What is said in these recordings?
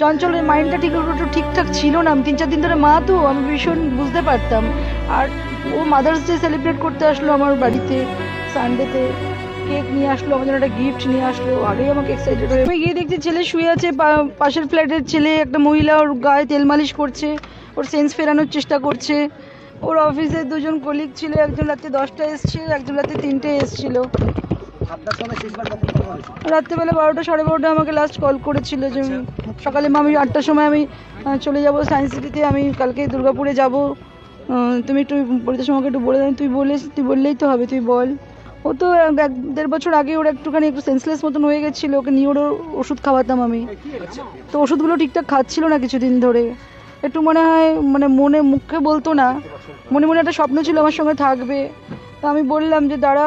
চঞ্চলের মাইন্ডটা ঠিক একটু ঠিকঠাক ছিল না। আমি তিন চার দিন ধরে মা তো, আমি ভীষণ বুঝতে পারতাম। আর ও মাদার্স ডে সেলিব্রেট করতে আসলো আমার বাড়িতে সানডেতে কেক নিয়ে আসলো, আমার জন্য একটা গিফট নিয়ে আসলো। আগেই আমাকে এক্সাইটেড হয়ে আমি গিয়ে দেখছি ছেলে শুয়ে আছে পাশের ফ্ল্যাটের ছেলে, একটা মহিলা, ওর গায়ে তেল মালিশ করছে, ওর সেন্স ফেরানোর চেষ্টা করছে। ওর অফিসে দুজন কলিগ ছিল, একজন রাতে দশটা এসছে একজন রাতে তিনটে এসছিল। রাত্রেবেলা বারোটা সাড়ে বারোটা আমাকে লাস্ট কল করেছিল যে সকালে আমি আটটার সময় আমি চলে যাব সায়েন্স সিটিতে আমি কালকে দুর্গাপুরে যাব। তুমি একটু পরিতোষ আমাকে একটু বলে দেন তুই বলে তুই বললেই তো হবে, তুই বল। ও তো এক, দেড় বছর আগে ওর একটুখানি একটু সেন্সলেস মতন হয়ে গেছিল, ওকে নিয়ে ওর ওষুধ খাওয়াতাম আমি। তো ওষুধগুলো ঠিকঠাক খাচ্ছিল না কিছুদিন ধরে। একটু মনে হয় মানে মনে মুখে বলতো না। মনে মনে একটা স্বপ্ন ছিল আমার সঙ্গে থাকবে। তো আমি বললাম যে, দাঁড়া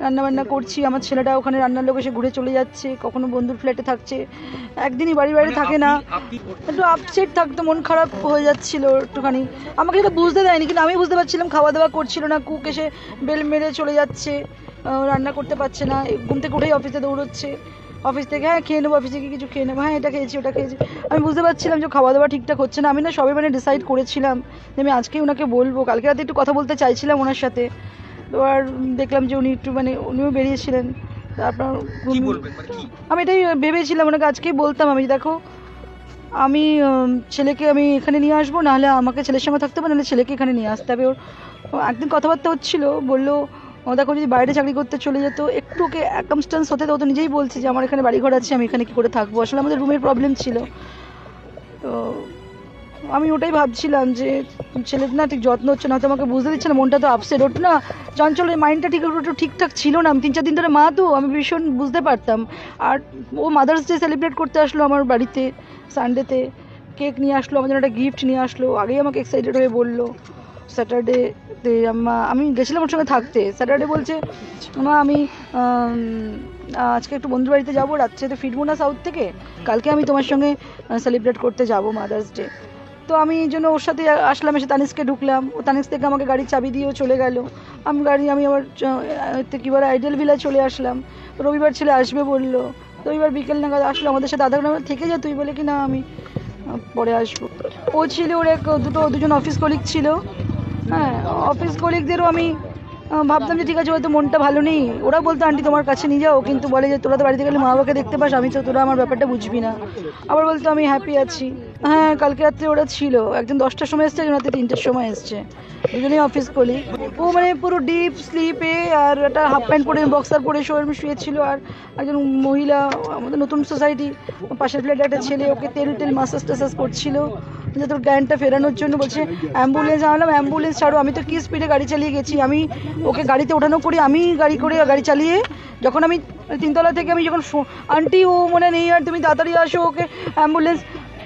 রান্না বান্না করছি আমার ছেলেটা ওখানে রান্নার লোক এসে ঘুরে চলে যাচ্ছে কখনো বন্ধুর ফ্ল্যাটে থাকছে। একদিনই বাড়ি বাড়ি থাকে না। একটু আপসেট থাকতো মন খারাপ হয়ে যাচ্ছিল একটুখানি। আমাকে সেটা বুঝতে দেয়নি কিন্তু আমি বুঝতে পারছিলাম খাওয়া দাওয়া করছিল না কুক এসে বেল মেরে চলে যাচ্ছে। রান্না করতে পারছে না ঘুম থেকে উঠেই অফিসে দৌড়চ্ছে। অফিস থেকে হ্যাঁ খেয়ে নেব অফিসে গিয়ে কিছু খেয়ে নেব। হ্যাঁ এটা খেয়েছি ওটা খেয়েছি। আমি বুঝতে পারছিলাম যে খাওয়া দাওয়া ঠিকঠাক হচ্ছে না। আমি না সবাই মানে ডিসাইড করেছিলাম যে আমি আজকেই ওনাকে বলব। কালকে রাতে একটু কথা বলতে চাইছিলাম ওনার সাথে। তো আর দেখলাম যে উনি একটু মানে উনিও বেরিয়েছিলেন। তারপর মানে আমি এটাই ভেবেছিলাম ওনাকে আজকেই বলতাম। আমি দেখো আমি ছেলেকে আমি এখানে নিয়ে আসব নাহলে আমাকে ছেলের সঙ্গে থাকতে হবে নাহলে ছেলেকে এখানে নিয়ে আসতে হবে। ওর একদিন কথাবার্তা হচ্ছিল বলল দেখো যদি বাইরে চাকরি করতে চলে যেত একটু ওকে অ্যাকামস্টেন্স হতে তো ও তো নিজেই বলছে যে আমার এখানে বাড়িঘর আছে আমি এখানে কী করে থাকব? আসলে আমাদের রুমের প্রবলেম ছিল। তো আমি ওটাই ভাবছিলাম যে ছেলের না ঠিক যত্ন হচ্ছে না, হয়তো আমাকে বুঝতে দিচ্ছে না, মনটা তো আপসেট ওর না চঞ্চলের মাইন্ডটা ঠিক একটু ঠিকঠাক ছিল না। আমি তিন চার দিন ধরে মা তো, আমি ভীষণ বুঝতে পারতাম। আর ও মাদার্স ডে সেলিব্রেট করতে আসলো আমার বাড়িতে সানডেতে কেক নিয়ে আসলো, আমার জন্য একটা গিফট নিয়ে আসলো, আগেই আমাকে এক্সাইটেড হয়ে বলল। স্যাটারডে তে আম্মা, আমি গেছিলাম ওর সঙ্গে থাকতে। স্যাটারডে বলছে, মা, আমি আজকে একটু বন্ধুর বাড়িতে যাব, রাত্রে তো ফিরবো না সাউথ থেকে। কালকে আমি তোমার সঙ্গে সেলিব্রেট করতে যাব মাদার্স ডে তো আমি এই জন্য ওর সাথে আসলাম, এসে তানিস্কে ঢুকলাম। ও তানিস থেকে আমাকে গাড়ির চাবি দিয়েও চলে গেল। আমি গাড়ি, আমি আবার চ- কী বলে আইডেল ভিলা চলে আসলাম। রবিবার ছেলে আসবে বলল। রবিবার বিকেল নাগাদ আসলো, আমাদের সাথে আধা ঘণ্টা থেকে যা, তুই বলে কি না, আমি পরে আসব। ও ছিল ওর এক, দুটো, দুজন অফিস কলিগ ছিল। হ্যাঁ অফিস কলিগদেরও আমি ভাবতাম যে ঠিক আছে, হয়তো মনটা ভালো নেই। ওরা বলতো, আন্টি, তোমার কাছে নিয়ে যাও। কিন্তু বলে যে, তোরা তো বাড়িতে গেলে মা বাবাকে দেখতে পাস, আমি তো, তোরা আমার ব্যাপারটা বুঝবি না। আবার বলতো, আমি হ্যাপি আছি। হ্যাঁ কালকে রাত্রে ওরা ছিল। একজন দশটার সময় এসছে, একজন রাতে তিনটের সময় এসছে। দুজনেই অফিস কলি। ও মানে পুরো ডিপ স্লিপে আর একটা হাফ প্যান্ট পরে বক্সার পরে শোরুমে শুয়েছিল। আর একজন মহিলা, আমাদের নতুন সোসাইটি পাশের ফ্ল্যাটে একটা ছেলে, ওকে তেল টেল মাসাজ টাসাজ করছিল। তোর জ্ঞানটা ফেরানোর জন্য বলছে অ্যাম্বুলেন্স আনলাম অ্যাম্বুলেন্স ছাড়ো, আমি তো কি স্পিডে গাড়ি চালিয়ে গেছি। আমি ওকে গাড়িতে ওঠানো করি, আমি গাড়ি করে গাড়ি চালিয়ে যখন আমি তিনতলা থেকে আমি যখন আন্টি ও মনে নেই, আর তুমি তাড়াতাড়ি আসো, ওকে অ্যাম্বুলেন্স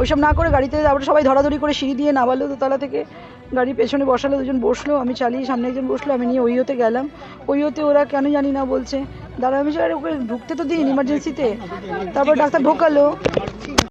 ওইসব না করে গাড়িতে তারপরে সবাই ধরাধরি করে সিঁড়ি দিয়ে নামালো দোতলা থেকে। গাড়ি পেছনে বসালো, দুজন বসল, আমি চালিয়ে সামনে একজন বসল, আমি নিয়ে ওইওতে গেলাম। ওইওতে ওরা কেন জানি না বলছে দাঁড়া আমি ওকে ঢুকতে তো দিন ইমার্জেন্সিতে তারপর ডাক্তার ঢোকালো।